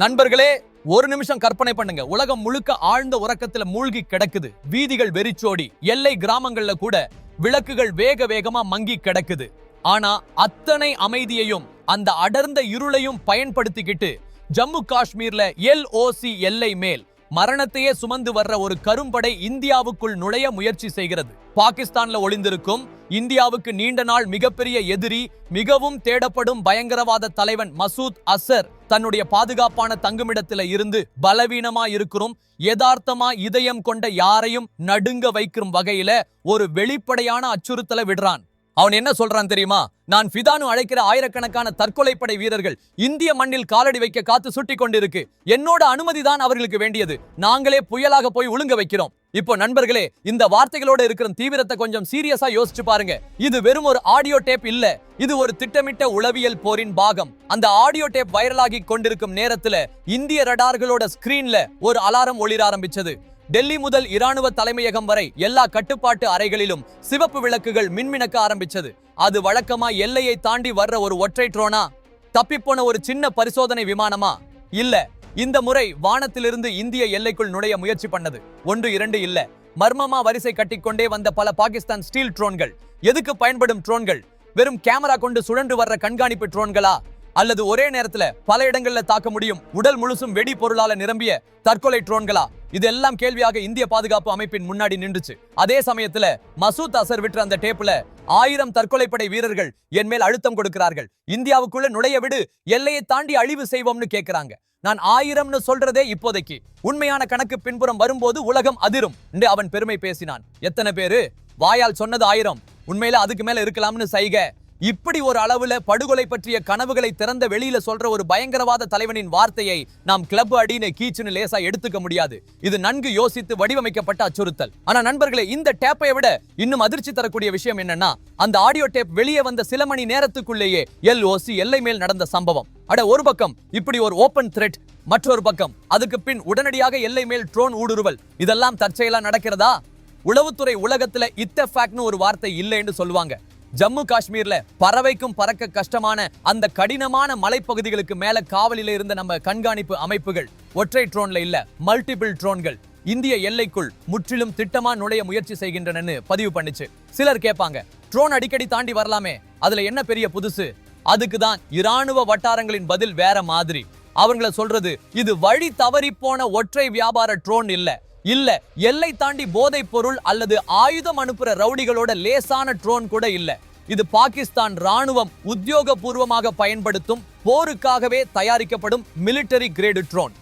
நண்பர்களே ஒரு நிமிஷம் கற்பனை பண்ணுங்க. உலகம் முழுக்க ஆழ்ந்த உறக்கத்துல மூழ்கி கிடக்குது. வீதிகள் வெறிச்சோடி எல்லை கிராமங்கள்ல கூட விளக்குகள் வேக வேகமா மங்கி கிடக்குது. ஆனா அத்தனை அமைதியையும் அந்த அடர்ந்த இருளையும் பயன்படுத்திக்கிட்டு ஜம்மு காஷ்மீர்ல எல்ஓசி எல்லை மேல் மரணத்தையே சுமந்து வர்ற ஒரு கரும்படை இந்தியாவுக்குள் நுழைய முயற்சி செய்கிறது. பாகிஸ்தான்ல ஒளிந்திருக்கும் இந்தியாவுக்கு நீண்ட நாள் மிகப்பெரிய எதிரி மிகவும் தேடப்படும் பயங்கரவாத தலைவன் மசூத் அசர் தன்னுடைய பாதுகாப்பான தங்குமிடத்துல இருந்து பலவீனமா இருக்கிறோம். யதார்த்தமா இதயம் கொண்ட யாரையும் நடுங்க வைக்கும் வகையில ஒரு வெளிப்படையான அச்சுறுத்தலை விடுறான். அவன் என்ன சொல்றான் தெரியுமா? நான் ஃபிதானு அழைக்கிற ஆயிரக்கணக்கான தற்கொலைப்படை வீரர்கள் இந்திய மண்ணில் காலடி வைக்க காத்து சுட்டி கொண்டிருக்கு. என்னோட அனுமதி தான் அவர்களுக்கு வேண்டியது. நாங்களே புயலாக போய் ஒழுங்க வைக்கிறோம். இப்போ நண்பர்களே இந்த வார்த்தைகளோட இருக்கிற தீவிரத்தை கொஞ்சம் சீரியஸா யோசிச்சு பாருங்க. இது வெறும் ஒரு ஆடியோ டேப் இல்ல. இது ஒரு திட்டமிட்ட உளவியல் போரின் பாகம். அந்த ஆடியோ டேப் வைரலாகி கொண்டிருக்கும் நேரத்துல இந்திய ரடார்களோட ஸ்கிரீன்ல ஒரு அலாரம் ஒளிர ஆரம்பிச்சது. டெல்லி முதல் இராணுவ தலைமையகம் வரை எல்லா கட்டுப்பாட்டு அறைகளிலும் சிவப்பு விளக்குகள் மின்மினக்க ஆரம்பிச்சது. அது வழக்கமா எல்லையை தாண்டி வர்ற ஒரு ஒற்றை ட்ரோனா? தப்பிப்போன ஒரு சின்ன பரிசோதனை விமானமா? இல்ல இந்த முறை வானத்திலிருந்து இந்திய எல்லைக்குள் நுழைய முயற்சி பண்ணது. ஒன்று இரண்டு இல்ல. மர்மமா வரிசை கட்டிக்கொண்டே வந்த பல பாகிஸ்தான் ஸ்டீல் ட்ரோன்கள். எதுக்கு பயன்படும் ட்ரோன்கள்? வெறும் கேமரா கொண்டு சுழன்று வர்ற கண்காணிப்பு ட்ரோன்களா? அல்லது ஒரே நேரத்துல பல இடங்கள்ல தாக்க முடியும். உடல் முழுசும் வெடி பொருளால நிரம்பிய தற்கொலை ட்ரோன்களா? இது எல்லாம் கேள்வியாக இந்திய பாதுகாப்பு அமைப்பின் முன்னாடி நின்றுச்சு. அதே சமயத்துல மசூத் அசர் விட்டு அந்த டேப்ல ஆயிரம் தற்கொலைப்படை வீரர்கள் என் மேல் அழுத்தம் கொடுக்கிறார்கள். இந்தியாவுக்குள்ள நுழைய விடு எல்லையை தாண்டி அழிவு செய்வோம்னு கேக்குறாங்க. நான் ஆயிரம்னு சொல்றதே இப்போதைக்கு. உண்மையான கணக்கு பின்புறம் வரும்போது உலகம் அதிரும் என்று அவன் பெருமை பேசினான். எத்தனை பேரு? வாயால் சொன்னது ஆயிரம். உண்மையில அதுக்கு மேல இருக்கலாம்னு சைக. இப்படி ஒரு அளவுல படுகொலை பற்றிய கனவுகளை திறந்த வெளியில சொல்ற ஒரு பயங்கரவாத தலைவனின் வார்த்தையை நாம் கிளப் அடின்னு கீச்சுன்னு லேசா எடுத்துக்க முடியாது. இது நன்கு யோசித்து வடிவமைக்கப்பட்ட அச்சுறுத்தல். ஆனா நண்பர்களே இந்த டேப்பை விட இன்னும் அதிர்ச்சி தரக்கூடிய விஷயம் என்னன்னா அந்த ஆடியோ டேப் வெளியே வந்த சில மணி நேரத்துக்குள்ளேயே எல்ஓசி எல்லை மேல் நடந்த சம்பவம். அட ஒரு பக்கம் இப்படி ஒரு ஓபன் த்ரெட் மற்றொரு பக்கம் அதுக்கு பின் உடனடியாக எல்லை மேல் ட்ரோன் ஊடுருவல். இதெல்லாம் தற்செயலா நடக்கிறதா? உளவுத்துறை உலகத்துல இத்தஃபேக்ட்னு ஒரு வார்த்தை இல்லைன்னு சொல்லுவாங்க. ஜம்மு காஷ்மீர்ல பறவைக்கும் பறக்க கஷ்டமான அந்த கடினமான மலைப்பகுதிகளுக்கு மேல காவலில இருந்த நம்ம கண்காணிப்பு அமைப்புகள். ஒற்றை ட்ரோன்ல இல்ல மல்டிபிள் ட்ரோன்கள். இந்திய எல்லைக்குள் முற்றிலும் திட்டமா நுழைய முயற்சி செய்கின்றனன்னு பதிவு பண்ணுச்சு. சிலர் கேட்பாங்க ட்ரோன் அடிக்கடி தாண்டி வரலாமே அதுல என்ன பெரிய புதுசு? அதுக்கு தான் இராணுவ வட்டாரங்களின் பதில் வேற மாதிரி. அவங்கள சொல்றது இது வழி தவறி போன ஒற்றை வியாபார ட்ரோன் இல்ல இல்ல எல்லை தாண்டி போதைப் பொருள் அல்லது ஆயுதம் அனுப்புற ரவுடிகளோட லேசான ட்ரோன் கூட இல்ல. இது பாகிஸ்தான் ராணுவம் உத்தியோகபூர்வமாக பயன்படுத்தும் போருக்காகவே தயாரிக்கப்படும் மிலிட்டரி கிரேடு ட்ரோன்.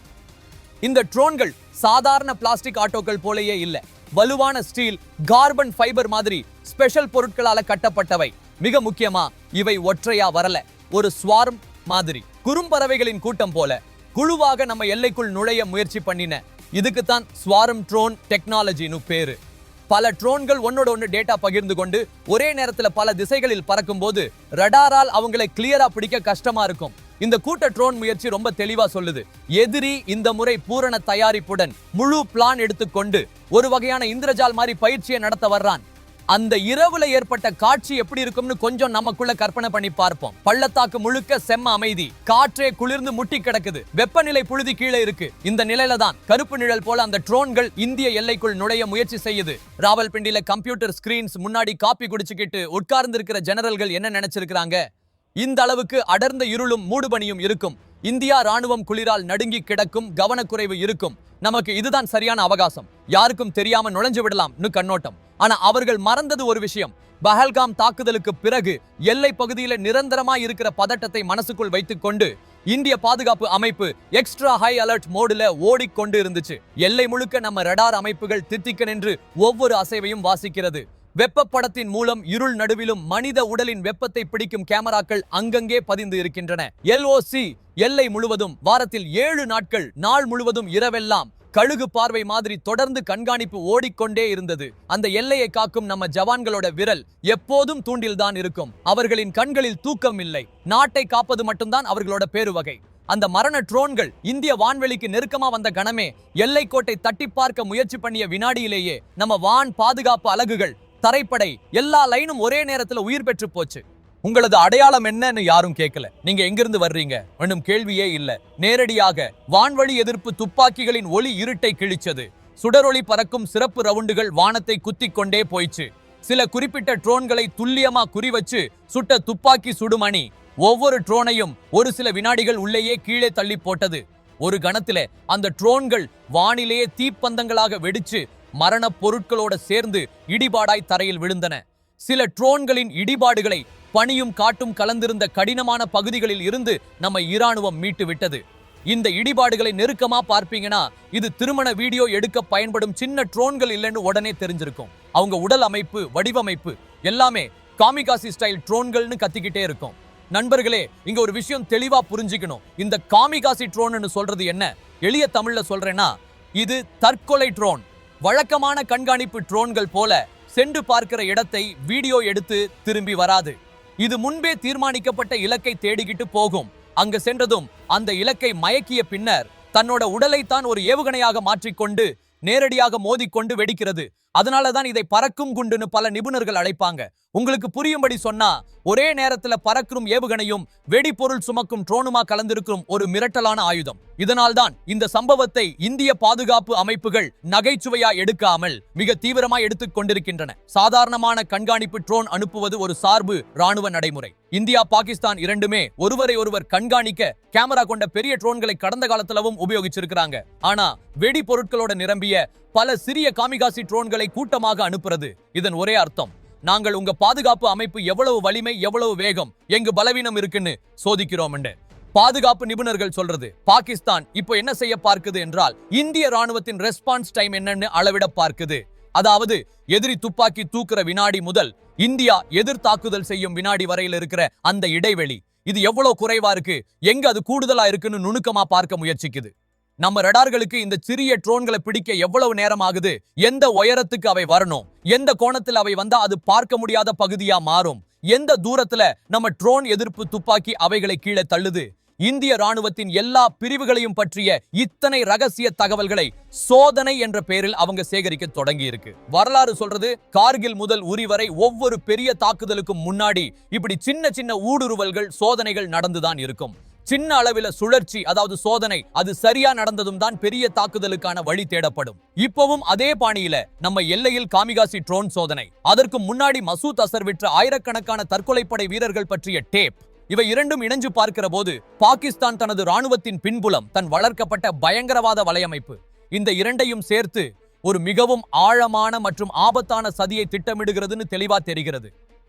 இந்த ட்ரோன்கள் சாதாரண பிளாஸ்டிக் ஆட்டோக்கள் போலயே இல்லை வலுவான ஸ்டீல் கார்பன் ஃபைபர் மாதிரி ஸ்பெஷல் பொருட்களால கட்டப்பட்டவை. மிக முக்கியமா இவை ஒற்றையா வரல ஒரு ஸ்வார்ம் மாதிரி. குறும்பறவைகளின் கூட்டம் போல குழுவாக நம்ம எல்லைக்குள் நுழைய முயற்சி பண்ணின இதுக்கு தான் ஸ்வாரம் ட்ரோன் டெக்னாலஜின்னு பேரு. பல ட்ரோன்கள் ஒன்னோட ஒன்று டேட்டா பகிர்ந்து கொண்டு ஒரே நேரத்தில் பல திசைகளில் பறக்கும்போது ரடாரால் அவங்களை கிளியரா பிடிக்க கஷ்டமா இருக்கும். இந்த கூட்ட ட்ரோன் முயற்சி ரொம்ப தெளிவா சொல்லுது. எதிரி இந்த முறை பூரண தயாரிப்புடன் முழு பிளான் எடுத்துக்கொண்டு ஒரு வகையான இந்திரஜால் மாதிரி பயிற்சியை நடத்த வர்றான். அந்த இரவுல ஏற்பட்ட காட்சி எப்படி இருக்கும்னு கொஞ்சம் நமக்குள்ள கற்பனை பண்ணி பார்ப்போம். பள்ளத்தாக்கு முழுக்க செம்ம அமைதி. காற்றே குளிர்ந்து முட்டி கிடக்குது. வெப்பநிலை புழுதி கீழே இருக்கு. இந்த நிலையில தான் கருப்பு நிழல் போல அந்த ட்ரோன்கள் இந்திய எல்லைக்குள் நுழைய முயற்சி செய்யுது. ராவல்பிண்டியில கம்ப்யூட்டர் ஸ்கிரீன்ஸ் முன்னாடி காப்பி குடிச்சுக்கிட்டு உட்கார்ந்து இருக்கிற ஜெனரல்கள் என்ன நினைச்சிருக்கிறாங்க? இந்த அளவுக்கு அடர்ந்த இருளும் மூடுபனியும் இருக்கும். இந்தியா ராணுவம் குளிரால் நடுங்கி கிடக்கும் கவனக்குறைவு இருக்கும். நமக்கு இதுதான் சரியான அவகாசம். யாருக்கும் தெரியாம நுழைஞ்சு விடலாம்னு கண்ணோட்டம். ஆனா அவர்கள் மறந்தது ஒரு விஷயம். பஹல்காம் தாக்குதலுக்கு பிறகு எல்லை பகுதியில நிரந்தரமா இருக்கிற பதட்டத்தை மனசுக்குள் வைத்துக்கொண்டு இந்திய பாதுகாப்பு அமைப்பு எக்ஸ்ட்ரா ஹை அலர்ட் மோடுல ஓடிக்கொண்டு இருந்துச்சு. எல்லை முழுக்க நம்ம ரடார் அமைப்புகள் தித்திக்க நின்று ஒவ்வொரு அசைவையும் வாசிக்கிறது. வெப்பப்படத்தின் மூலம் இருள் நடுவிலும் மனித உடலின் வெப்பத்தை பிடிக்கும் கேமராக்கள் அங்கங்கே பதிந்து இருக்கின்றன. எல்ஓசி எல்லை முழுவதும் வாரத்தில் ஏழு நாட்கள் நாள் முழுவதும் இரவெல்லாம் கழுகு பார்வை மாதிரி தொடர்ந்து கண்காணிப்பு ஓடிக்கொண்டே இருந்தது. அந்த எல்லையை காக்கும் நம்ம ஜவான்களோட விரல் எப்போதும் தூண்டில்தான் இருக்கும். அவர்களின் கண்களில் தூக்கம் இல்லை. நாட்டை காப்பது மட்டும்தான் அவர்களோட பேருவகை. அந்த மரண ட்ரோன்கள் இந்திய வான்வெளிக்கு நெருக்கமா வந்த கணமே எல்லைக்கோட்டை தட்டி பார்க்க முயற்சி பண்ணிய வினாடியிலேயே நம்ம வான் பாதுகாப்பு அலகுகள் தரைப்படை எல்லா லைனும் ஒரே நேரத்துல உயிர் பெற்று போச்சு. உங்களது அடையாளம் என்னன்னு யாரும் கேட்கல நீங்க எங்கிருந்து வர்றீங்க? என்னும் கேள்வியே இல்ல. நேரடியாக வான்வழி எதிர்ப்பு துப்பாக்கிகளின் ஒளி இருட்டை கிழிச்சது. சுடரொளி பறக்கும் சிறப்பு ரவுண்டுகள் வானத்தை குத்தி கொண்டே போயிச்சு. சில குறிப்பிட்ட ட்ரோன்களை துல்லியமா குறிவச்சு சுட்ட துப்பாக்கி சுடுமணி. ஒவ்வொரு ட்ரோனையும் ஒரு சில வினாடிகள் உள்ளேயே கீழே தள்ளி போட்டது. ஒரு கணத்துல அந்த ட்ரோன்கள் வானிலேயே தீப்பந்தங்களாக வெடிச்சு மரணப் பொருட்களோட சேர்ந்து இடிபாடாய் தரையில் விழுந்தன. சில ட்ரோன்களின் இடிபாடுகளை பனியும் காட்டும் கலந்திருந்த கடினமான பகுதிகளில் இருந்து நம்ம இராணுவம் மீட்டு விட்டது இந்த இடிபாடுகளை நெருக்கமா பார்ப்பீங்கன்னா இது திருமண வீடியோ எடுக்க பயன்படும் சின்ன ட்ரோன்கள் இல்லைன்னு உடனே தெரிஞ்சிருக்கும். அவங்க உடல் அமைப்பு வடிவமைப்பு எல்லாமே காமிகாசி ஸ்டைல் ட்ரோன்கள்னு கத்திக்கிட்டே இருக்கும். நண்பர்களே இங்க ஒரு விஷயம் தெளிவா புரிஞ்சுக்கணும். இந்த காமிகாசி ட்ரோன்னு சொல்றது என்ன? எளிய தமிழ்ல சொல்றேன்னா இது தற்கொலை ட்ரோன். வழக்கமான கண்காணிப்பு ட்ரோன்கள் போல சென்று பார்க்கிற இடத்தை வீடியோ எடுத்து திரும்பி வராது. இது முன்பே தீர்மானிக்கப்பட்ட இலக்கை தேடிக்கிட்டு போகும். அங்கு சென்றதும் அந்த இலக்கை மயக்கிய பின்னர் தன்னோட உடலைத்தான் ஒரு ஏவுகணையாக மாற்றிக்கொண்டு நேரடியாக மோதிக்கொண்டு வெடிக்கிறது. அதனால தான் இதை பறக்கும் குண்டுன்னு பல நிபுணர்கள் அழைப்பாங்க. உங்களுக்கு புரியும்படி சொன்னா ஒரே நேரத்துல பறக்கும் ஏவுகணையும் வெடிபொருள் சுமக்கும் ட்ரோனுமா கலந்திருக்கும் ஒரு மிரட்டலான ஆயுதம். இதனால்தான் இந்த சம்பவத்தை இந்திய பாதுகாப்பு அமைப்புகள் நகைச்சுவையா எடுக்காமல் மிக தீவிரமா எடுத்துக் கொண்டிருக்கின்றன. சாதாரணமான கண்காணிப்பு ட்ரோன் அனுப்புவது ஒரு சார்பு ராணுவ நடைமுறை. இந்தியா பாகிஸ்தான் இரண்டுமே ஒருவரை ஒருவர் கண்காணிக்க கேமரா கொண்ட பெரிய ட்ரோன்களை கடந்த காலத்திலவும் உபயோகிச்சிருக்கிறாங்க. ஆனா வெடி பொருட்களோட நிரம்பிய பல சிறிய காமிகாசி ட்ரோன்களை கூட்டமாக அனுப்புறது. இதன் ஒரே அர்த்தம் நாங்கள் உங்க பாதுகாப்பு அமைப்பு எவ்வளவு வலிமை எவ்வளவு வேகம் எங்கு பலவீனம் இருக்குன்னு சோதிக்கிறோம் பாதுகாப்பு நிபுணர்கள் சொல்றது பாகிஸ்தான் இப்போ என்ன செய்ய பார்க்குது என்றால் இந்திய ராணுவத்தின் ரெஸ்பான்ஸ் டைம் என்னன்னு அளவிட பார்க்குது. அதாவது எதிரி துப்பாக்கி தூக்குற வினாடி முதல் இந்தியா எதிர் தாக்குதல் செய்யும் வினாடி வரையில் இருக்கிற அந்த இடைவெளி இது எவ்வளவு குறைவா இருக்கு எங்க அது கூடுதலா இருக்குன்னு நுணுக்கமா பார்க்க முயற்சிக்குது. நம்ம ரடார்களுக்கு இந்த சிறிய ட்ரோன்களை பிடிக்க எவ்வளவு நேரம் ஆகுது எந்த உயரத்துக்கு அவை வரணும்? எந்த கோணத்தில் அவை வந்தா அது பார்க்க முடியாத பகுதியா மாறும்? எந்த தூரத்துல நம்ம ட்ரோன் எதிர்ப்பு துப்பாக்கி அவைகளை கீழே தள்ளுது? இந்திய ராணுவத்தின் எல்லா பிரிவுகளையும் பற்றிய இத்தனை ரகசிய தகவல்களை சோதனை என்ற பெயரில் அவங்க சேகரிக்க தொடங்கி இருக்கு வரலாறு சொல்றது கார்கில் முதல் உரி வரை ஒவ்வொரு பெரிய தாக்குதலுக்கும் முன்னாடி இப்படி சின்ன சின்ன ஊடுருவல்கள் சோதனைகள் நடந்துதான் இருக்கும். சின்ன அளவில சுழற்சி அதாவது சோதனை அது சரியா நடந்ததும் தான் பெரிய தாக்குதலுக்கான வழி தேடப்படும். இப்பவும் அதே பாணியில நம்ம எல்லையில் காமிகாசி ட்ரோன் சோதனை. அதற்கு முன்னாடி மசூத் அசர் விற்ற ஆயிரக்கணக்கான தற்கொலைப்படை வீரர்கள் பற்றிய டேப். இவை இரண்டும் இணைஞ்சு பார்க்கிற போது பாகிஸ்தான் தனது ராணுவத்தின் பின்புலம் தன் வளர்க்கப்பட்ட பயங்கரவாத வலையமைப்பு. இந்த இரண்டையும் சேர்த்து ஒரு மிகவும் ஆழமான மற்றும் ஆபத்தான சதியை திட்டமிடுகிறதுன்னு தெளிவா தெரிகிறது.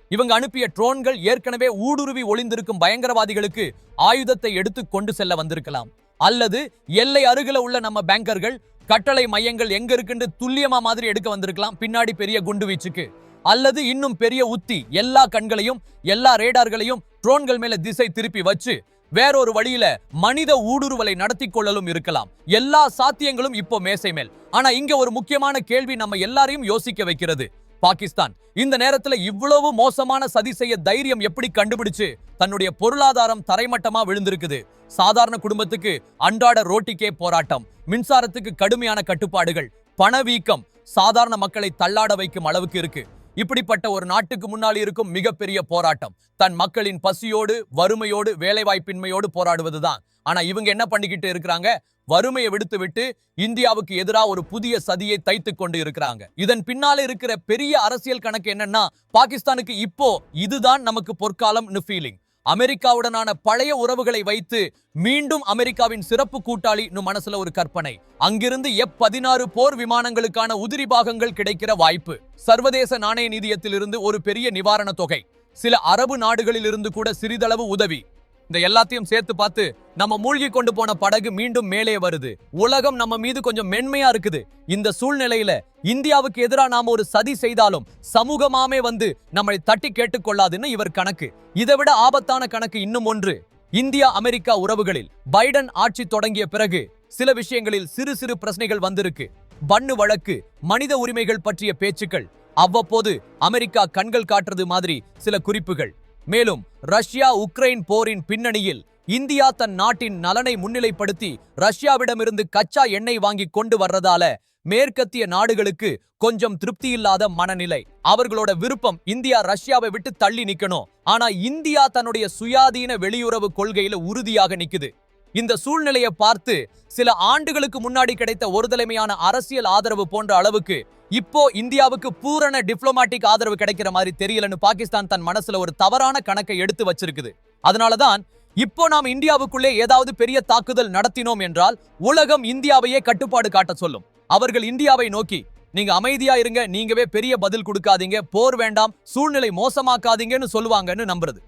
இவங்க அனுப்பிய ட்ரோன்கள் ஏற்கனவே ஊடுருவி ஒளிந்திருக்கும் பயங்கரவாதிகளுக்கு ஆயுதத்தை எடுத்து கொண்டு செல்ல வந்திருக்கலாம். அல்லது எல்லை அருகில உள்ள நம்ம பேங்கர்கள் கட்டளை மையங்கள் எங்க இருக்குன்னு துல்லியமா மாதிரி எடுக்க வந்திருக்கலாம் பின்னாடி பெரிய குண்டு வீச்சுக்கு. அல்லது இன்னும் பெரிய உத்தி எல்லா கண்களையும் எல்லா ரேடார்களையும் ட்ரோன்கள் மேல திசை திருப்பி வச்சு வேறொரு வழியில மனித ஊடுருவலை நடத்தி கொள்ளலும் இருக்கலாம். எல்லா சாத்தியங்களும் இப்போ மேசை மேல். ஆனா இங்க ஒரு முக்கியமான கேள்வி நம்ம எல்லாரையும் யோசிக்க வைக்கிறது. பாகிஸ்தான். இந்த நேரத்துல இவ்வளவு மோசமான சதி செய்ய தைரியம் எப்படி கண்டுபிடிச்சு? தன்னுடைய பொருளாதாரம் தரைமட்டமா விழுந்திருக்குது. சாதாரண குடும்பத்துக்கு அன்றாட ரோட்டிக்கே போராட்டம். மின்சாரத்துக்கு கடுமையான கட்டுப்பாடுகள். பணவீக்கம். சாதாரண மக்களை தள்ளாட வைக்கும் அளவுக்கு இருக்கு. இப்படிப்பட்ட ஒரு நாட்டுக்கு முன்னால் இருக்கும் மிகப்பெரிய போராட்டம். தன் மக்களின் பசியோடு வறுமையோடு வேலைவாய்ப்பின்மையோடு போராடுவதுதான். ஆனா இவங்க என்ன பண்ணிக்கிட்டு இருக்கிறாங்க? வறுமையை விடுத்து விட்டு இந்தியாவுக்கு எதிராக ஒரு புதிய சதியை தைத்து கொண்டு இருக்கிறாங்க. இதன் பின்னால இருக்கிற பெரிய அரசியல் கணக்கு என்னன்னா பாகிஸ்தானுக்கு இப்போ இதுதான் நமக்கு பொற்காலம்னு ஃபீலிங் அமெரிக்காவுடனான பழைய உறவுகளை வைத்து மீண்டும் அமெரிக்காவின் சிறப்பு கூட்டாளி இன்னும் மனசுல ஒரு கற்பனை. அங்கிருந்து எப் பதினாறு போர் விமானங்களுக்கான உதிரி பாகங்கள் கிடைக்கிற வாய்ப்பு. சர்வதேச நாணய நிதியத்திலிருந்து ஒரு பெரிய நிவாரண தொகை. சில அரபு நாடுகளிலிருந்து கூட சிறிதளவு உதவி. இந்த எல்லாத்தையும் சேர்த்து பார்த்து நம்ம மூழ்கி கொண்டு போன படகு மீண்டும் மேலே வருது. உலகம் நம்ம மீது கொஞ்சம் மென்மையா இருக்குது. இந்த சூழ்நிலையில இந்தியாவுக்கு எதிராக நாம ஒரு சதி செய்தாலும் சமூகமாமே வந்து நம்மளை தட்டி கேட்டுக்கொள்ளாதுன்னு இவர் கணக்கு. இதை விட ஆபத்தான கணக்கு இன்னும் ஒன்று. இந்தியா அமெரிக்கா உறவுகளில் பைடன் ஆட்சி தொடங்கிய பிறகு சில விஷயங்களில் சிறு சிறு பிரச்சனைகள் வந்திருக்கு. பண்ணு வழக்கு மனித உரிமைகள் பற்றிய பேச்சுக்கள் அவ்வப்போது அமெரிக்கா கண்கள் காட்டுறது மாதிரி சில குறிப்புகள். மேலும் ரஷ்யா உக்ரைன் போரின் பின்னணியில் இந்தியா தன் நாட்டின் நலனை முன்னிலைப்படுத்தி ரஷ்யாவிடமிருந்து கச்சா எண்ணெய் வாங்கி கொண்டு வர்றதால மேற்கத்திய நாடுகளுக்கு கொஞ்சம் திருப்தி இல்லாத மனநிலை. அவர்களோட விருப்பம் இந்தியா ரஷ்யாவை விட்டு தள்ளி நிக்கணும். ஆனா இந்தியா தன்னுடைய சுயாதீன வெளியுறவு கொள்கையில உறுதியாக நிக்குது. இந்த சூழ்நிலையை பார்த்து சில ஆண்டுகளுக்கு முன்னாடி கிடைத்த ஒரு தலைமையான அரசியல் ஆதரவு போன்ற அளவுக்கு இப்போ இந்தியாவுக்கு பூரண டிப்ளமாட்டிக் ஆதரவு கிடைக்கிற மாதிரி தெரியலன்னு பாகிஸ்தான் தன் மனசுல ஒரு தவறான கணக்கை எடுத்து வச்சிருக்குது. அதனாலதான் இப்போ நாம் இந்தியாவுக்குள்ளே ஏதாவது பெரிய தாக்குதல் நடத்தினோம் என்றால் உலகம் இந்தியாவையே கட்டுப்பாடு காட்ட சொல்லும். அவர்கள் இந்தியாவை நோக்கி நீங்க அமைதியா இருங்க நீங்கவே பெரிய பதில் கொடுக்காதீங்க போர் வேண்டாம் சூழ்நிலை மோசமாக்காதீங்கன்னு சொல்லுவாங்கன்னு நம்புறது.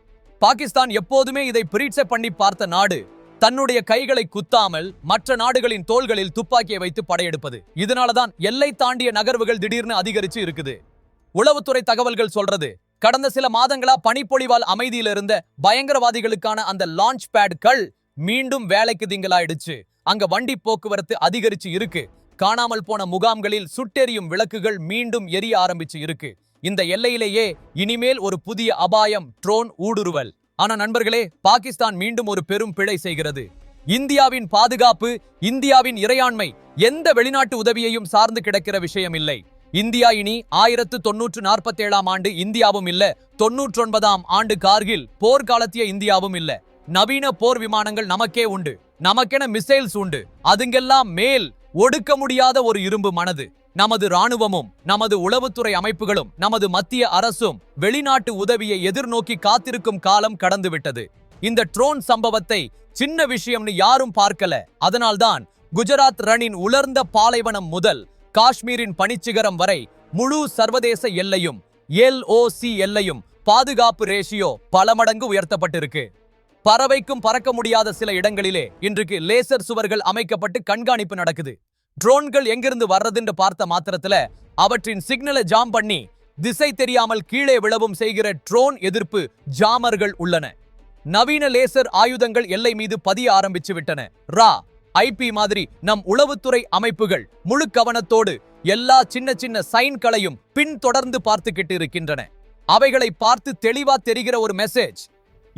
பாகிஸ்தான் எப்போதுமே இதை பிரீட்சை பண்ணி பார்த்த நாடு தன்னுடைய கைகளை குத்தாமல் மற்ற நாடுகளின் தோள்களில் துப்பாக்கியை வைத்து படையெடுப்பது. இதனாலதான் எல்லை தாண்டிய நகர்வுகள் திடீர்னு அதிகரிச்சு இருக்குது. உளவுத்துறை தகவல்கள் சொல்றது கடந்த சில மாதங்களா பனிப்பொழிவால் அமைதியில இருந்த பயங்கரவாதிகளுக்கான அந்த லான்ச் பேட்கள் மீண்டும் வேலைக்கு திங்களாயிடுச்சு. அங்க வண்டி போக்குவரத்து அதிகரிச்சு இருக்கு. காணாமல் போன முகாம்களில் சுட்டெரியும் விளக்குகள் மீண்டும் எரிய ஆரம்பிச்சு இருக்கு. இந்த எல்லையிலேயே இனிமேல் ஒரு புதிய அபாயம் ட்ரோன் ஊடுருவல். ஆனா நண்பர்களே பாகிஸ்தான் மீண்டும் ஒரு பெரும் பிழை செய்கிறது. இந்தியாவின் பாதுகாப்பு இந்தியாவின் இறையாண்மை எந்த வெளிநாட்டு உதவியையும் சார்ந்து கிடக்கிற விஷயம் இல்லை. இந்தியா இனி ஆயிரத்து தொன்னூற்று நாற்பத்தி ஏழாம் ஆண்டு இந்தியாவும் இல்ல தொன்னூற்றி ஒன்பதாம் ஆண்டு கார்கில் போர்க்காலத்திய இந்தியாவும் இல்ல. நவீன போர் விமானங்கள் நமக்கே உண்டு. நமக்கென மிசைல்ஸ் உண்டு. அதுங்கெல்லாம் மேல் ஒடுக்க முடியாத ஒரு இரும்பு மனது. நமது ராணுவமும் நமது உளவுத்துறை அமைப்புகளும் நமது மத்திய அரசும் வெளிநாட்டு உதவியை எதிர்நோக்கி காத்திருக்கும் காலம் கடந்துவிட்டது. இந்த ட்ரோன் சம்பவத்தை சின்ன விஷயம்னு யாரும் பார்க்கல. அதனால்தான் குஜராத் ரனின் உலர்ந்த பாலைவனம் முதல் காஷ்மீரின் பனிச்சிகரம் வரை முழு சர்வதேச எல்லையும் எல்ஓசி எல்லையும் பாதுகாப்பு ரேஷியோ பல மடங்கு உயர்த்தப்பட்டிருக்கு. பறவைக்கும் பறக்க முடியாத சில இடங்களிலே இன்றைக்கு லேசர் சுவர்கள் அமைக்கப்பட்டு கண்காணிப்பு நடக்குது. ட்ரோன்கள் எங்கிருந்து வர்றதுன்னு பார்த்த மாத்திரத்துல அவற்றின் சிக்னலை ஜாம் பண்ணி திசை தெரியாமல் கீழே விழவும் செய்கிற ட்ரோன் எதிர்ப்பு ஜாமர்கள் உள்ளன. நவீன லேசர் ஆயுதங்கள் எல்லை மீது பதிய ஆரம்பிச்சு விட்டன. ரா ஐபி மாதிரி நம் உளவுத்துறை அமைப்புகள் முழு கவனத்தோடு எல்லா சின்ன சின்ன சைன்களையும் பின்தொடர்ந்து பார்த்துக்கிட்டு இருக்கின்றன. அவைகளை பார்த்து தெளிவா தெரிகிற ஒரு மெசேஜ்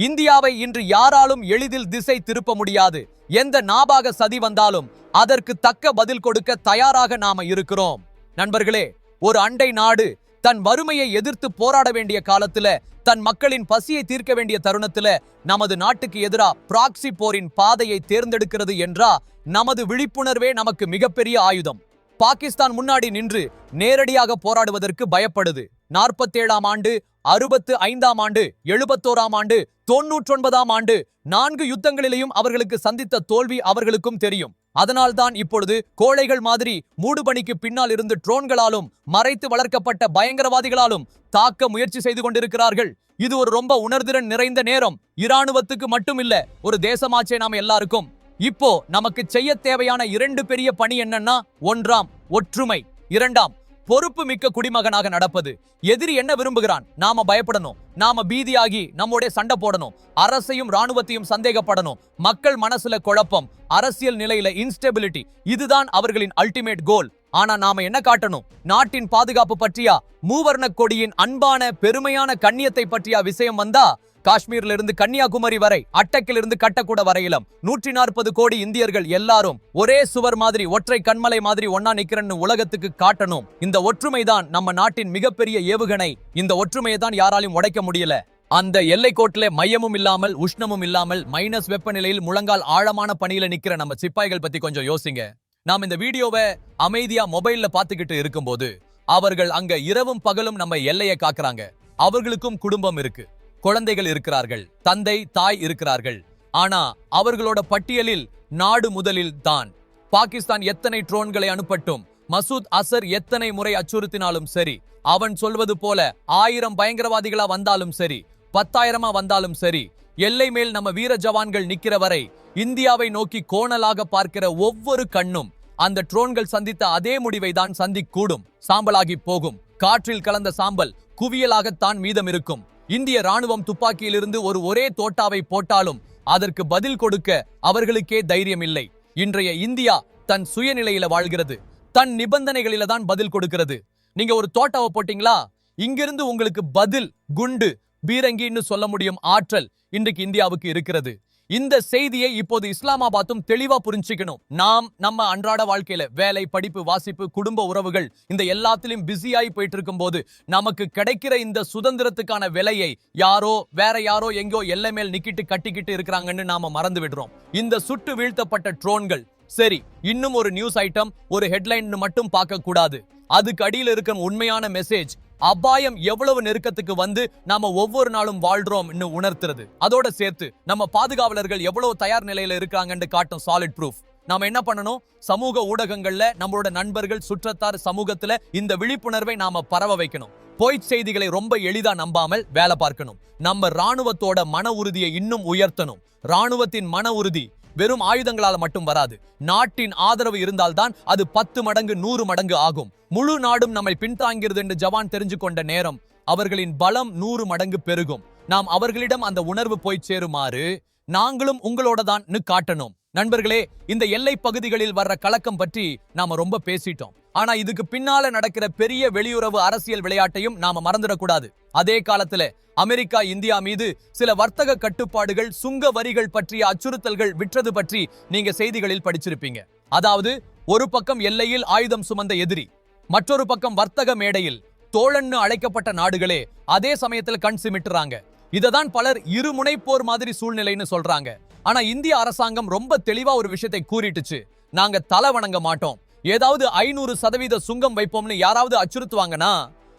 இந்தியாவை இன்று யாராலும் எளிதில் திசை திருப்ப முடியாது. எந்த நாபாக சதி வந்தாலும் அதற்கு தக்க பதில் கொடுக்க தயாராக நாம இருக்கிறோம். நண்பர்களே ஒரு அண்டை நாடு தன் வறுமையை எதிர்த்து போராட வேண்டிய காலத்துல தன் மக்களின் பசியை தீர்க்க வேண்டிய தருணத்துல நமது நாட்டுக்கு எதிரா பிராக்சி போரின் பாதையை தேர்ந்தெடுக்கிறது என்றா நமது விழிப்புணர்வே நமக்கு மிகப்பெரிய ஆயுதம். பாகிஸ்தான் முன்னாடி நின்று நேரடியாக போராடுவதற்கு பயப்படுது. நாற்பத்தேழாம் ஆண்டு அறுபத்து ஐந்தாம் ஆண்டு எழுபத்தோராம் ஆண்டு தொன்னூற்றொன்பதாம் ஆண்டு நான்கு யுத்தங்களிலேயும் அவர்களுக்கு சந்தித்த தோல்வி அவர்களுக்கும் தெரியும். அதனால்தான் இப்பொழுது கோழைகள் மாதிரி மூடுபணிக்கு பின்னால் இருந்து ட்ரோன்களாலும் மறைத்து வளர்க்கப்பட்ட பயங்கரவாதிகளாலும் தாக்க முயற்சி செய்து கொண்டிருக்கிறார்கள். இது ஒரு ரொம்ப உணர்திறன் நிறைந்த நேரம். இராணுவத்துக்கு மட்டும் இல்ல ஒரு தேசமாச்சே நாம் எல்லாருக்கும். இப்போ நமக்கு செய்ய தேவையான இரண்டு பெரிய பணி என்னன்னா ஒன்றாம் ஒற்றுமை. இரண்டாம் பொறுப்பு மிக்க குடிமகனாக நடப்பது. எதிரி என்ன விரும்புகிறான்? நாம பயப்படணும். நாம பீதியாகி நம்மோட சண்டை போடணும். அரசையும் ராணுவத்தையும் சந்தேகப்படணும். மக்கள் மனசுல குழப்பம் அரசியல் நிலையில இன்ஸ்டெபிலிட்டி இதுதான் அவர்களின் அல்டிமேட் கோல் ஆனா நாம என்ன காட்டணும்? நாட்டின் பாதுகாப்பு பற்றியா? மூவர்ண கொடியின் அன்பான பெருமையான கண்ணியத்தை பற்றியா விஷயம் வந்தா காஷ்மீர்ல இருந்து கன்னியாகுமரி வரை அட்டக்கில் இருந்து கட்டக்கூட வரையிலும் நூற்றி நாற்பது கோடி இந்தியர்கள் எல்லாரும் ஒரே சுவர் மாதிரி ஒற்றை கண்மலை மாதிரி ஒன்னா நிக்கிறன்னு உலகத்துக்கு காட்டணும். இந்த ஒற்றுமை தான் நம்ம நாட்டின் மிகப்பெரிய ஏவுகணை. இந்த ஒற்றுமையை தான் யாராலையும் உடைக்க முடியல. அந்த எல்லை மையமும் இல்லாமல் உஷ்ணமும் இல்லாமல் மைனஸ் வெப்பநிலையில் முழங்கால் ஆழமான பணியில நிக்கிற நம்ம சிப்பாய்கள் பத்தி கொஞ்சம் யோசிங்க. நாம் இந்த வீடியோவை அமைதியா மொபைல்ல பாத்துக்கிட்டு இருக்கும்போது அவர்கள் அங்க இரவும் பகலும் நம்ம எல்லையை காக்குறாங்க. அவர்களுக்கும் குடும்பம் இருக்கு. குழந்தைகள் இருக்கிறார்கள் தந்தை தாய் இருக்கிறார்கள். ஆனா அவர்களோட பட்டியலில் நாடு முதலில் தான். பாகிஸ்தான் எத்தனை ட்ரோன்களை அனுப்பட்டும் மசூத் அசர் எத்தனை முறை அச்சுறுத்தினாலும் சரி அவன் சொல்வது போல ஆயிரம் பயங்கரவாதிகளா வந்தாலும் சரி பத்தாயிரமா வந்தாலும் சரி எல்லை மேல் நம்ம வீர ஜவான்கள் நிக்கிற வரை இந்தியாவை நோக்கி கோணலாக பார்க்கிற ஒவ்வொரு கண்ணும் அந்த ட்ரோன்கள் சந்தித்த அதே முடிவை தான் சந்திக்கூடும் சாம்பலாகி போகும். காற்றில் கலந்த சாம்பல் குவியலாகத்தான் மீதம் இருக்கும். இந்திய ராணுவம் துப்பாக்கியிலிருந்து ஒரு ஒரே தோட்டாவை போட்டாலும் அதற்கு பதில் கொடுக்க அவர்களுக்கே தைரியம் இல்லை இன்றைய இந்தியா தன் சுயநிலையில வாழ்கிறது. தன் நிபந்தனைகளில தான் பதில் கொடுக்கிறது. நீங்க ஒரு தோட்டாவை போட்டீங்களா? இங்கிருந்து உங்களுக்கு பதில் குண்டு பீரங்கின்னு சொல்ல முடியும் ஆற்றல் இன்றைக்கு இந்தியாவுக்கு இருக்கிறது. இந்த செய்தியை இப்போது இஸ்லாமாபாத்தும் தெளிவா புரிஞ்சுக்கணும். நாம் நம்ம அன்றாட வாழ்க்கையில வேலை படிப்பு வாசிப்பு குடும்ப உறவுகள் இந்த எல்லாத்திலும் பிஸியாகி போயிட்டு இருக்கும்போது நமக்கு கிடைக்கிற இந்த சுதந்திரத்துக்கான விலையை யாரோ வேற யாரோ எங்கோ எல்லை மேல் நிக்கிட்டு கட்டிக்கிட்டு இருக்கிறாங்கன்னு நாம மறந்து விடுறோம். இந்த சுட்டு வீழ்த்தப்பட்ட ட்ரோன்கள் சரி இன்னும் ஒரு நியூஸ் ஐட்டம் ஒரு ஹெட்லைன் மட்டும் பார்க்க கூடாது அதுக்கு அடியில் இருக்கிற உண்மையான மெசேஜ் அபாயம் எவ்வளவு நெருக்கத்துக்கு வந்து நாம ஒவ்வொரு நாளும் வாழ்றோம்னு உணர்த்துறது. அதோட சேர்த்து நம்ம பாதுகாவலர்கள் எவ்வளவு தயார் நிலையில இருக்காங்கன்னு காட்டும் சாலிட் ப்ரூஃப் நாம என்ன பண்ணணும்? சமூக ஊடகங்கள்ல நம்மளோட நண்பர்கள் சுற்றத்தார் சமூகத்துல இந்த விழிப்புணர்வை நாம பரவ வைக்கணும். பொய்ச் செய்திகளை ரொம்ப எளிதா நம்பாமல் வேலை பார்க்கணும். நம்ம ராணுவத்தோட மன உறுதியை இன்னும் உயர்த்தணும். ராணுவத்தின் மன உறுதி வெறும் ஆயுதங்களால மட்டும் வராது. நாட்டின் ஆதரவு இருந்தால்தான் அது பத்து மடங்கு நூறு மடங்கு ஆகும். முழு நாடும் நம்மை பின்தாங்கிறது என்று ஜவான் தெரிஞ்சு கொண்ட நேரம். அவர்களின் பலம் நூறு மடங்கு பெருகும். நாம் அவர்களிடம் அந்த உணர்வு போய் சேருமாறு நாங்களும் உங்களோட தான் காட்டணும். நண்பர்களே இந்த எல்லை பகுதிகளில் வர்ற கலக்கம் பற்றி நாம ரொம்ப பேசிட்டோம். ஆனா இதுக்கு பின்னால நடக்கிற பெரிய வெளியுறவு அரசியல் விளையாட்டையும் நாம மறந்துடக்கூடாது. அதே காலத்துல அமெரிக்கா இந்தியா மீது சில வர்த்தக கட்டுப்பாடுகள் சுங்க வரிகள் பற்றிய அச்சுறுத்தல்கள் விற்றது பற்றி நீங்க செய்திகளில் படிச்சிருப்பீங்க. அதாவது ஒரு பக்கம் எல்லையில் ஆயுதம் சுமந்த எதிரி மற்றொரு பக்கம் வர்த்தக மேடையில் தோழன்னு அழைக்கப்பட்ட நாடுகளே அதே சமயத்துல கண் சிமிட்டுறாங்க. இததான் பலர் இருமுனை போர் மாதிரி சூழ்நிலைன்னு சொல்றாங்க. ஆனா இந்திய அரசாங்கம் ரொம்ப தெளிவா ஒரு விஷயத்தை கூறிட்டுச்சு. நாங்க தலை வணங்க மாட்டோம். ஏதாவது ஐநூறு சதவீத சுங்கம் வைப்போம்னு யாராவது அச்சுறுத்துவாங்கன்னா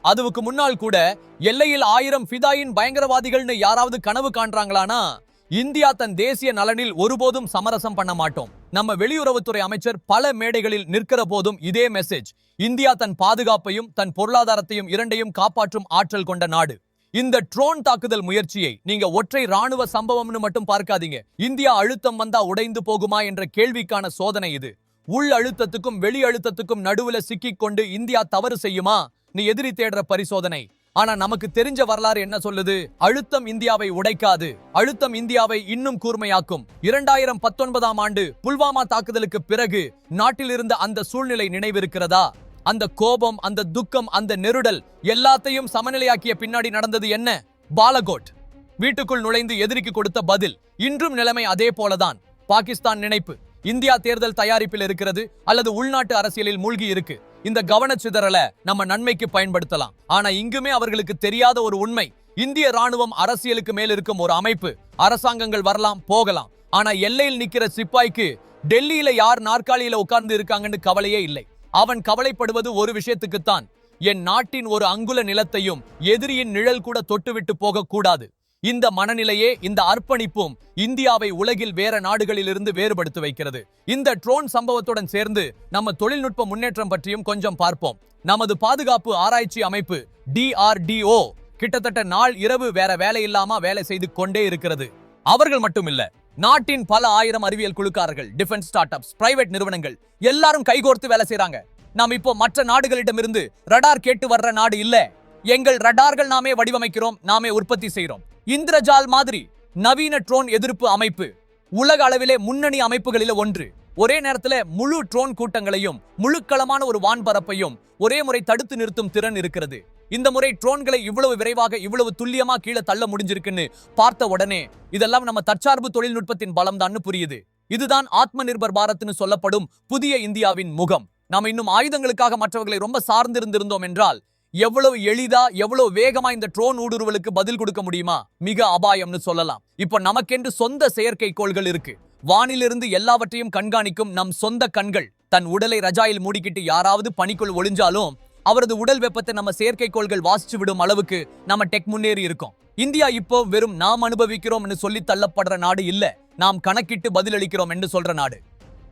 அதுவுக்கு முன்னால் கூட எல்லையில் ஆயிரம் ஃபிதாயின் பயங்கரவாதிகள்னு யாராவது கனவு காண்றாங்களானா? இந்தியா தன் தேசிய நலனில் ஒருபோதும் சமரசம் பண்ண மாட்டோம். நம்ம வெளியுறவுத்துறை அமைச்சர் பல மேடைகளில் நிற்கிற போதும் இதே மெசேஜ் இந்தியா தன் பாதுகாப்பையும் தன் பொருளாதாரத்தையும் இரண்டையும் காப்பாற்றும் ஆற்றல் கொண்ட நாடு. இந்த ட்ரோன் தாக்குதல் முயற்சியை நீங்க ஒற்றை ராணுவ சம்பவம்னு மட்டும் பார்க்காதீங்க. இந்தியா அழுத்தம் வந்தா உடைந்து போகுமா என்ற கேள்விக்கான சோதனை இது. உள் அழுத்தத்துக்கும் வெளி அழுத்தத்துக்கும் நடுவுல சிக்கிக் கொண்டு இந்தியா தவறு செய்யுமா? நீ எதிரி தேடுற பரிசோதனை. ஆனா நமக்கு தெரிஞ்ச வரலாறு என்ன சொல்லுது? அழுத்தம் இந்தியாவை உடைக்காது. அழுத்தம் இந்தியாவை இன்னும் கூர்மையாக்கும். இரண்டாயிரம் பத்தொன்பதாம் ஆண்டு புல்வாமா தாக்குதலுக்கு பிறகு நாட்டில் இருந்த அந்த சூழ்நிலை நினைவிருக்கிறதா? அந்த கோபம் அந்த துக்கம் அந்த நெருடல் எல்லாத்தையும் சமநிலையாக்கிய பின்னாடி நடந்தது என்ன? பாலகோட். வீட்டுக்குள் நுழைந்து எதிரிக்கு கொடுத்த பதில் இன்றும் நிலைமை அதே போலதான். பாகிஸ்தான் நினைப்பு. இந்தியா தேர்தல் தயாரிப்பில் இருக்கிறது அல்லது உள்நாட்டு அரசியலில் மூழ்கி இருக்கு. இந்த கவனச்சிதறல நம்ம நன்மைக்கு பயன்படுத்தலாம். ஆனா இங்குமே அவர்களுக்கு தெரியாத ஒரு உண்மை. இந்திய ராணுவம் அரசியலுக்கு மேல் இருக்கும் ஒரு அமைப்பு. அரசாங்கங்கள் வரலாம் போகலாம். ஆனா எல்லையில் நிக்கிற சிப்பாய்க்கு டெல்லியில யார் நாற்காலியில உட்கார்ந்து இருக்காங்கன்னு கவலையே இல்லை. அவன் கவலைப்படுவது ஒரு விஷயத்துக்குத்தான். என் நாட்டின் ஒரு அங்குல நிலத்தையும் எதிரியின் நிழல் கூட தொட்டுவிட்டு போகக்கூடாது. இந்த மனநிலையே இந்த அர்ப்பணிப்பும் இந்தியாவை உலகில் வேற நாடுகளிலிருந்து வேறுபடுத்தி வைக்கிறது. இந்த ட்ரோன் சம்பவத்துடன் சேர்ந்து நம்ம தொழில்நுட்ப முன்னேற்றம் பற்றியும் கொஞ்சம் பார்ப்போம். நமது பாதுகாப்பு ஆராய்ச்சி அமைப்பு டிஆர்டிஓ கிட்டத்தட்ட நாள் இரவு வேற வேலை இல்லாம வேலை செய்து கொண்டே இருக்கிறது. அவர்கள் மட்டும் இல்ல நாட்டின் பல ஆயிரம் அறிவியல் குழுக்காரர்கள் டிஃபென்ஸ் ஸ்டார்ட் அப்ஸ் பிரைவேட் நிறுவனங்கள் எல்லாரும் கைகோர்த்து வேலை செய்யறாங்க நாம் இப்போ மற்ற நாடுகளிடமிருந்து ரடார் கேட்டு வர்ற நாடு இல்ல. எங்கள் ரடார்கள் நாமே வடிவமைக்கிறோம் நாமே உற்பத்தி செய்கிறோம் இந்திரஜால் மாதிரி நவீன ட்ரோன் எதிர்ப்பு அமைப்பு. உலக அளவிலே முன்னணி அமைப்புகளில ஒன்று. ஒரே நேரத்துல முழு ட்ரோன் கூட்டங்களையும் முழுக்களமான ஒரு வான்பரப்பையும் ஒரே முறை தடுத்து நிறுத்தும் திறன் இருக்கிறது. இந்த முறை ட்ரோன்களை இவ்வளவு விரைவாக இவ்வளவு துல்லியமா கீழே தள்ள முடிஞ்சிருக்குன்னு பார்த்த உடனே இதெல்லாம் நம்ம தற்சார்பு தொழில்நுட்பத்தின் பலம்தான்னு புரியுது. இதுதான் ஆத்ம நிர்பர் பாரத்னு சொல்லப்படும் புதிய இந்தியாவின் முகம். நாம இன்னும் ஆயுதங்களுக்காக மற்றவர்களை ரொம்ப சார்ந்திருந்திருந்தோம் என்றால் எவ்வளவு எளிதா எவ்வளவு வேகமா இந்த ட்ரோன் ஊடுருவலுக்கு பதில் கொடுக்க முடியுமா? மிக அபாயம்னு சொல்லலாம். இப்போ நமக்கென்று சொந்த செயற்கைக்கோள்கள் இருக்கு. வானிலிருந்து எல்லாவற்றையும் கண்காணிக்கும் நம் சொந்த கண்கள் தன் உடலை ரஜாயில் மூடிக்கிட்டு யாராவது பனிக்குள் ஒளிஞ்சாலும் அவரது உடல் வெப்பத்தை நம்ம செயற்கைக்கோள்கள் வாசிச்சு விடும் அளவுக்கு நம்ம டெக் முன்னேறி இருக்கோம். இந்தியா இப்போ வெறும் நாம் அனுபவிக்கிறோம்னு சொல்லி தள்ளப்படுற நாடு இல்ல. நாம் கணக்கிட்டு பதிலளிக்கிறோம் என்று சொல்ற நாடு.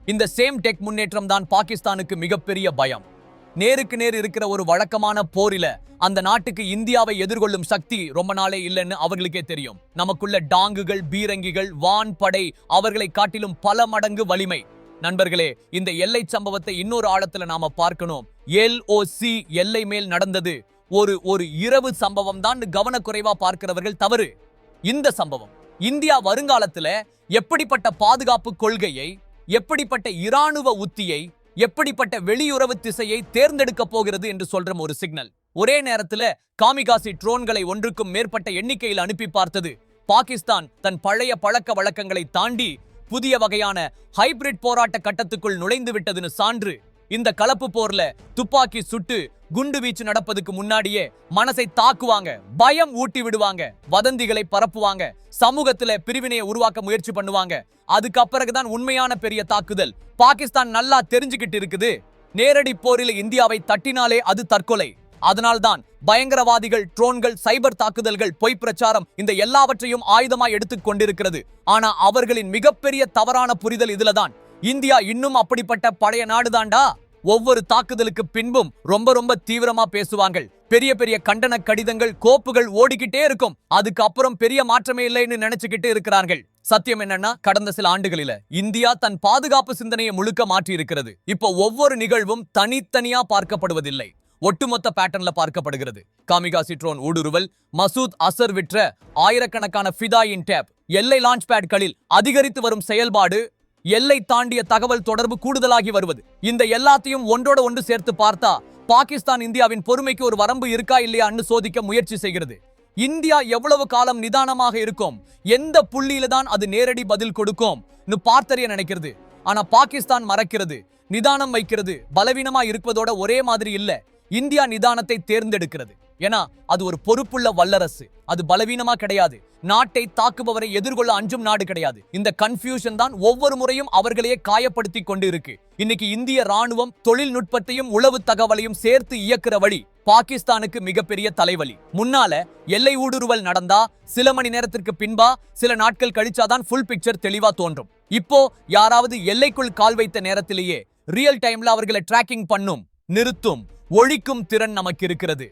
இந்த சேம் டெக் முன்னேற்றம் தான் பாகிஸ்தானுக்கு மிகப்பெரிய பயம். நேருக்கு நேர் இருக்கிற ஒரு வழக்கமான போரில அந்த நாட்டுக்கு இந்தியாவை எதிர்கொள்ளும் சக்தி ரொம்ப நாளே இல்லைன்னு அவர்களுக்கே தெரியும். நமக்குள்ள டாங்குகள் பீரங்கிகள் வான் படை அவர்களை காட்டிலும் பல மடங்கு வலிமை. நண்பர்களே இந்த எல்லை சம்பவத்தை இன்னொரு ஆழத்துல நாம பார்க்கணும். எல்ஓசி எல்லை மேல் நடந்தது ஒரு ஒரு இரவு சம்பவம் தான் கவனக்குறைவா பார்க்கிறவர்கள் தவறு. இந்த சம்பவம் இந்தியா வருங்காலத்துல எப்படிப்பட்ட பாதுகாப்பு கொள்கையை எப்படிப்பட்ட இராணுவ உத்தியை எப்படிப்பட்ட வெளியுறவு திசையை தேர்ந்தெடுக்க போகிறது என்று சொல்ற ஒரு சிக்னல். ஒரே நேரத்துல காமிகாசி ட்ரோன்களை ஒன்றுக்கும் மேற்பட்ட எண்ணிக்கையில் அனுப்பி பார்த்தது. பாகிஸ்தான் தன் பழைய பழக்க வழக்கங்களை தாண்டி புதிய வகையான ஹைபிரிட் போராட்ட கட்டத்துக்குள் நுழைந்து விட்டதுன்னு சான்று. இந்த கலப்பு போர்ல துப்பாக்கி சுட்டு குண்டு வீச்சு நடப்பதுக்கு முன்னாடியே மனசை தாக்குவாங்க பயம் ஊட்டி விடுவாங்க வதந்திகளை பரப்புவாங்க சமூகத்துல பிரிவினையை உருவாக்க முயற்சி பண்ணுவாங்க. அதுக்கு தான் உண்மையான பெரிய தாக்குதல். பாகிஸ்தான் நல்லா தெரிஞ்சுக்கிட்டு இருக்குது. நேரடி போரில் இந்தியாவை தட்டினாலே அது தற்கொலை. அதனால்தான் பயங்கரவாதிகள் ட்ரோன்கள் சைபர் தாக்குதல்கள் பொய் பிரச்சாரம் இந்த எல்லாவற்றையும் ஆயுதமாய் எடுத்துக் கொண்டிருக்கிறது. ஆனா அவர்களின் மிகப்பெரிய தவறான புரிதல் இதுலதான். இந்தியா இன்னும் அப்படிப்பட்ட பழைய நாடுதாண்டா? ஒவ்வொரு தாக்குதலுக்கு பின்பும் ரொம்ப ரொம்ப தீவிரமா பேசுவாங்க பெரிய பெரிய கண்டன கடிதங்கள் கோப்புகள் ஓடிக்கிட்டே இருக்கும். அதுக்கு அப்புறம் பெரிய மாற்றமே இல்லைன்னு நினைச்சுக்கிட்டு இருக்கிறார்கள். சத்தியம் என்னன்னா கடந்த சில ஆண்டுகளில இந்தியா தன் பாதுகாப்பு சிந்தனையை முழுக்க மாற்றி இருக்கிறது இப்போ ஒவ்வொரு நிகழ்வும் தனித்தனியா பார்க்கப்படுவதில்லை. ஒட்டுமொத்த பேட்டர்ன்ல பார்க்கப்படுகிறது. காமிகாசி ட்ரோன் ஊடுருவல் மசூத் அசர் விற்ற ஆயிரக்கணக்கான ஃபிதாயின் டேப் எல்லை லான்ச் பேட்களில் அதிகரித்து வரும் செயல்பாடு எல்லை தாண்டிய தகவல் தொடர்பு கூடுதலாகி வருவது. இந்த எல்லாத்தையும் ஒன்றோட ஒன்று சேர்த்து பார்த்தா பாகிஸ்தான் இந்தியாவின் பொறுமைக்கு ஒரு வரம்பு இருக்கா இல்லையான்னு சோதிக்க முயற்சி செய்கிறது. இந்தியா எவ்வளவு காலம் நிதானமாக இருக்கும் எந்த புள்ளியில தான் அது நேரடி பதில் கொடுக்கும் பார்த்தறிய நினைக்கிறது. ஆனா பாகிஸ்தான் மறக்கிறது நிதானம் வைக்கிறது பலவீனமா இருப்பதோட ஒரே மாதிரி இல்ல இந்தியா நிதானத்தை தேர்ந்தெடுக்கிறது. ஏன்னா அது ஒரு பொறுப்புள்ள வல்லரசு. அது பலவீனமா கிடையாது. நாட்டை தாக்குபவரை எதிர்கொள்ள அஞ்சும் நாடு கிடையாது. இந்த கன்ஃபியூஷன் தான் ஒவ்வொரு முறையும் அவர்களையே காயப்படுத்தி கொண்டு இருக்கு இன்னைக்கு இந்திய ராணுவம் தொழில்நுட்பத்தையும் உளவு தகவலையும் சேர்த்து இயக்குற வழி பாகிஸ்தானுக்கு மிகப்பெரிய தலைவலி. முன்னால எல்லை ஊடுருவல் நடந்தா சில மணி நேரத்திற்கு பின்பா சில நாட்கள் கழிச்சாதான் ஃபுல் பிக்சர் தெளிவா தோன்றும். இப்போ யாராவது எல்லைக்குள் கால் வைத்த நேரத்திலேயே ரியல் டைம்ல அவர்களை டிராக்கிங் பண்ணும் நிறுத்தும் ஒழிக்கும் திறன் நமக்கு இருக்கிறது.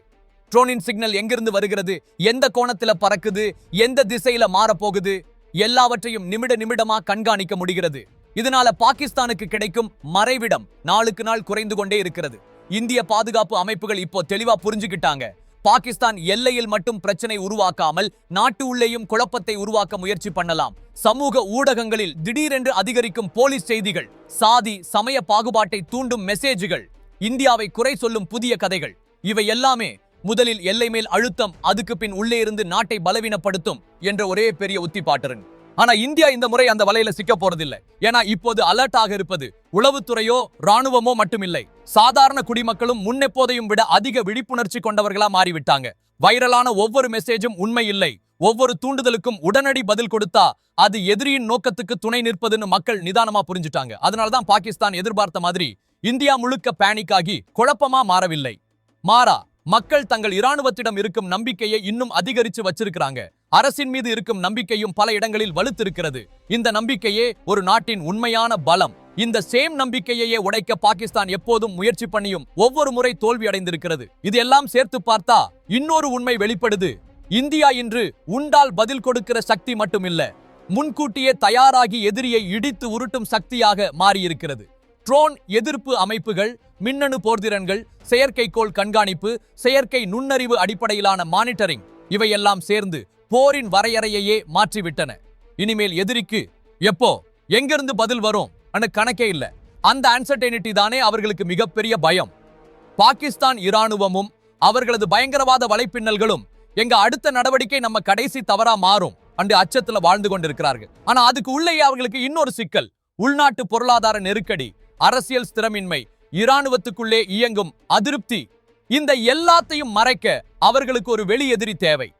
ட்ரோனின் சிக்னல் எங்கிருந்து வருகிறது? எந்த கோணத்துல பறக்குது? எந்த திசையில மாறப்போகுது? எல்லாவற்றையும் நிமிட நிமிடமா கண்காணிக்க முடிகிறது. இதனால பாகிஸ்தானுக்கு கிடைக்கும் மறைவிடம் நாளுக்கு நாள் குறைந்து கொண்டே இருக்கிறது. இந்திய பாதுகாப்பு அமைப்புகள் இப்போ தெளிவா புரிஞ்சுக்கிட்டாங்க. பாகிஸ்தான் எல்லையில் மட்டும் பிரச்சனை உருவாக்காமல் நாட்டு உள்ளேயும் குழப்பத்தை உருவாக்க முயற்சி பண்ணலாம். சமூக ஊடகங்களில் திடீரென்று அதிகரிக்கும் போலீஸ் செய்திகள் சாதி சமய பாகுபாட்டை தூண்டும் மெசேஜுகள் இந்தியாவை குறை சொல்லும் புதிய கதைகள். இவை எல்லாமே முதலில் எல்லை மேல் அழுத்தம் அதுக்கு பின் உள்ளே இருந்து நாட்டை பலவீனப்படுத்தும் என்ற ஒரே பெரிய உத்தி பாட்டுறன் ஆனா இந்தியா இந்த முறை அந்த வலையில சிக்க போறதில்லை. ஏன்னா இப்போது அலர்ட்டாக இருப்பது உளவுத்துறையோ ராணுவமோ மட்டுமில்லை. சாதாரண குடிமக்களும் முன்னெப்போதையும் விட அதிக விழிப்புணர்ச்சி கொண்டவர்களா மாறிவிட்டாங்க. வைரலான ஒவ்வொரு மெசேஜும் உண்மை இல்லை ஒவ்வொரு தூண்டுதலுக்கும் உடனடி பதில் கொடுத்தா அது எதிரியின் நோக்கத்துக்கு துணை நிற்பதுன்னு மக்கள் நிதானமா புரிஞ்சுட்டாங்க. அதனாலதான் பாகிஸ்தான் எதிர்பார்த்த மாதிரி இந்தியா முழுக்க பேனிக் ஆகி குழப்பமா மாறவில்லை. மாறா மக்கள் தங்கள் இராணுவத்திடம் இருக்கும் நம்பிக்கையை இன்னும் அதிகரிச்சு வச்சிருக்கிறாங்க. அரசின் மீது இருக்கும் நம்பிக்கையும் பல இடங்களில் வலுத்திருக்கிறது. இந்த நம்பிக்கையே ஒரு நாட்டின் உண்மையான பலம். இந்த சேம் நம்பிக்கையையே உடைக்க பாகிஸ்தான் எப்போதும் முயற்சி பண்ணியும் ஒவ்வொரு முறை தோல்வி அடைந்திருக்கிறது. இது எல்லாம் சேர்த்து பார்த்தா இன்னொரு உண்மை வெளிப்படுது. இந்தியா இன்று உண்டால் பதில் கொடுக்கிற சக்தி மட்டுமில்ல. முன்கூட்டியே தயாராகி எதிரியை இடித்து உருட்டும் சக்தியாக மாறியிருக்கிறது. ட்ரோன் எதிர்ப்பு அமைப்புகள் மின்னணு போர்திறன்கள் செயற்கைக்கோள் கண்காணிப்பு செயற்கை நுண்ணறிவு அடிப்படையிலான மானிட்டரிங் இவையெல்லாம் சேர்ந்து போரின் வரையறையையே மாற்றிவிட்டன. இனிமேல் எதிரிக்கு எப்போ எங்கிருந்து பதில் வரும் அன்னு கணக்கே இல்லை. அந்த அன்சர்டனிட்டி தானே அவர்களுக்கு மிகப்பெரிய பயம். பாகிஸ்தான் இராணுவமும் அவர்களது பயங்கரவாத வலைப்பின்னல்களும் எங்க அடுத்த நடவடிக்கை நம்ம கடைசி தவறா மாறும் அண்டு அச்சத்துல வாழ்ந்து கொண்டிருக்கிறார்கள். ஆனா அதுக்கு உள்ளேயே அவர்களுக்கு இன்னொரு சிக்கல். உள்நாட்டு பொருளாதார நெருக்கடி அரசியல் ஸ்திரமின்மை இராணுவத்துக்குள்ளே இயங்கும் அதிருப்தி. இந்த எல்லாத்தையும் மறைக்க அவர்களுக்கு ஒரு வெளி எதிரி தேவை.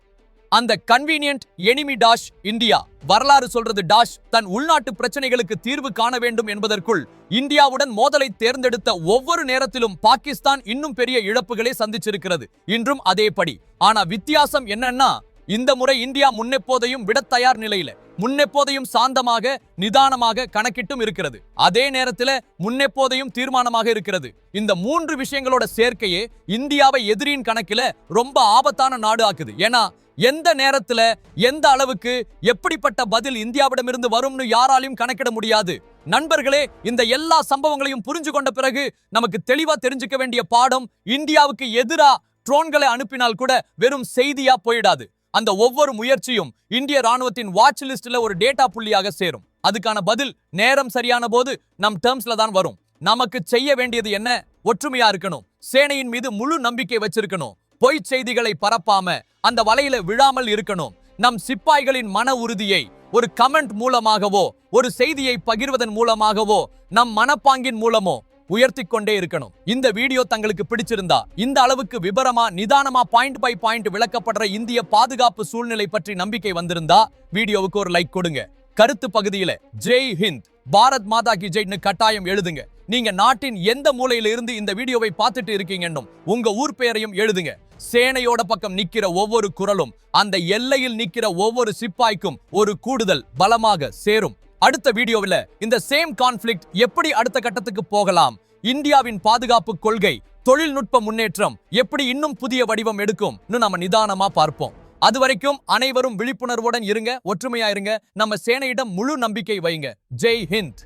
அந்த கன்வீனியன்ட் எனிமி டாஷ் இந்தியா. வரலாறு சொல்றது டாஷ் தன் உள்நாட்டு பிரச்சனைகளுக்கு தீர்வு காண வேண்டும் என்பதற்குள் இந்தியாவுடன் மோதலை தேர்ந்தெடுத்த ஒவ்வொரு நேரத்திலும் பாகிஸ்தான் இன்னும் பெரிய இழப்புகளை சந்திச்சிருக்கிறது. இன்றும் அதேபடி. ஆனா வித்தியாசம் என்னன்னா இந்த முறை இந்தியா முன்னெப்போதையும் விட தயார் நிலையில முன்னெப்போதையும் சாந்தமாக நிதானமாக கணக்கிட்டும் இருக்கிறது. அதே நேரத்தில் முன்னெப்போதையும் தீர்மானமாக இருக்கிறது. இந்த மூன்று விஷயங்களோட சேர்க்கையே இந்தியாவை எதிரியின் கணக்கில் ரொம்ப ஆபத்தான நாடு ஆக்குது. ஏன்னா எந்த நேரத்துல எந்த அளவுக்கு எப்படிப்பட்ட பதில் இந்தியாவிடமிருந்து வரும்னு யாராலையும் கணக்கிட முடியாது. நண்பர்களே இந்த எல்லா சம்பவங்களையும் புரிஞ்சு கொண்ட பிறகு நமக்கு தெளிவா தெரிஞ்சுக்க வேண்டிய பாடம் இந்தியாவுக்கு எதிரா ட்ரோன்களை அனுப்பினால் கூட வெறும் செய்தியா போயிடாது. அந்த ஒவ்வொரு முயற்சியும் இந்திய ராணுவத்தின் வாட்ச் லிஸ்ட்ல ஒரு டேட்டா புள்ளியாக சேரும். அதுக்கான பதில் நேரம் சரியான போது நம் டேர்ம்ஸ்ல தான் வரும். நமக்கு செய்ய வேண்டியது என்ன? ஒற்றுமையா இருக்கணும். சேனையின் மீது முழு நம்பிக்கை வச்சிருக்கணும். பொய் செய்திகளை பரப்பாம அந்த வலையில விழாமல் இருக்கணும். நம் சிப்பாய்களின் மன உறுதியை ஒரு கமெண்ட் மூலமாகவோ ஒரு செய்தியை பகிர்வதன் மூலமாகவோ நம் மனப்பாங்கின் மூலமோ உயர்த்தி கொண்டே இருக்கணும். இந்த வீடியோ தங்களுக்கு பிடிச்சிருந்தா இந்த அளவுக்கு விபரமா நிதானமா பாயிண்ட் பை பாயிண்ட் விளக்கப்படுற இந்திய பாதுகாப்பு சூழ்நிலை பற்றி நம்பிக்கை வந்திருந்தா வீடியோவுக்கு ஒரு லைக் கொடுங்க. கருத்து பகுதியில ஜெய் ஹிந்த் பாரத் மாதா கி ஜெய்னு கட்டாயம் எழுதுங்க. நீங்க நாட்டின் எந்த மூலையில இருந்து இந்த வீடியோவை பார்த்துட்டு இருக்கீங்கன்னும் உங்க ஊர் பெயரையும் எழுதுங்க. சேனையோட பக்கம் நிக்கிற ஒவ்வொரு குரலும் அந்த எல்லையில் நிக்கிற ஒவ்வொரு சிப்பாய்க்கும் ஒரு கூடுதல் பலமாக சேரும். அடுத்த வீடியோவில் இந்த சேம் கான்ஃபிளிக்ட் எப்படி அடுத்த கட்டத்துக்கு போகலாம்? இந்தியாவின் பாதுகாப்பு கொள்கை தொழில்நுட்ப முன்னேற்றம் எப்படி இன்னும் புதிய வடிவம் எடுக்கும்னு நம்ம நிதானமா பார்ப்போம். அது வரைக்கும் அனைவரும் விழிப்புணர்வுடன் இருங்க ஒற்றுமையா இருங்க. நம்ம சேனையிடம் முழு நம்பிக்கை வைங்க. ஜெய் ஹிந்த்.